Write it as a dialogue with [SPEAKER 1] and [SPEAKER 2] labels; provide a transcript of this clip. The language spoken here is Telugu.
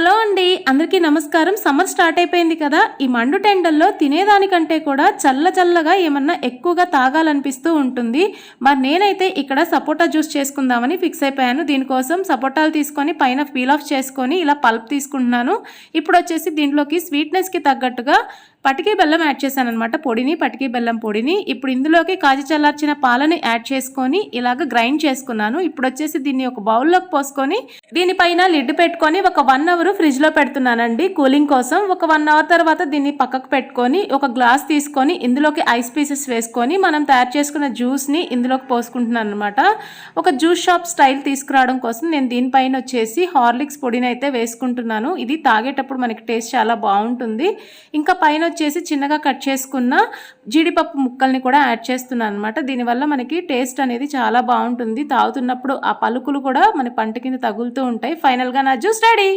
[SPEAKER 1] హలో అండి. అందరికీ నమస్కారం. సమ్మర్ స్టార్ట్ అయిపోయింది కదా. ఈ మండు టెండల్లో తినేదానికంటే కూడా చల్ల చల్లగా ఏమన్నా ఎక్కువగా తాగాలనిపిస్తూ ఉంటుంది. మరి నేనైతే ఇక్కడ సపోటా జ్యూస్ చేసుకుందామని ఫిక్స్ అయిపోయాను. దీనికోసం సపోటాలు తీసుకొని పైన పీల్ ఆఫ్ చేసుకొని ఇలా పల్ప్ తీసుకుంటున్నాను. ఇప్పుడు వచ్చేసి దీంట్లోకి స్వీట్నెస్కి తగ్గట్టుగా పటికి బెల్లం యాడ్ చేశాను అనమాట పొడిని పటికి బెల్లం పొడిని. ఇప్పుడు ఇందులోకి కాచి చల్లార్చిన పాలని యాడ్ చేసుకొని ఇలాగ గ్రైండ్ చేసుకున్నాను. ఇప్పుడు వచ్చేసి దీన్ని ఒక బౌల్లోకి పోసుకొని దీనిపైన లిడ్ పెట్టుకొని ఒక వన్ అవర్ ఫ్రిడ్జ్లో పెడుతున్నానండి కూలింగ్ కోసం. ఒక వన్ అవర్ తర్వాత దీన్ని పక్కకు పెట్టుకొని ఒక గ్లాస్ తీసుకొని ఇందులోకి ఐస్ పీసెస్ వేసుకొని మనం తయారు చేసుకున్న జ్యూస్ని ఇందులోకి పోసుకుంటున్నాను అనమాట ఒక జ్యూస్ షాప్ స్టైల్ తీసుకురావడం కోసం నేను దీనిపైన వచ్చేసి హార్లిక్స్ పొడిని అయితే వేసుకుంటున్నాను. ఇది తాగేటప్పుడు మనకి టేస్ట్ చాలా బాగుంటుంది. ఇంకా పైన వచ్చేసి చిన్నగా కట్ చేసుకున్న జీడిపప్పు ముక్కల్ని కూడా యాడ్ చేస్తున్నాను అనమాట దీనివల్ల మనకి టేస్ట్ అనేది చాలా బాగుంటుంది. తాగుతున్నప్పుడు ఆ పలుకులు కూడా మన పంట కింద తగులుతూ ఉంటాయి. ఫైనల్గా నా జ్యూస్ రెడీ.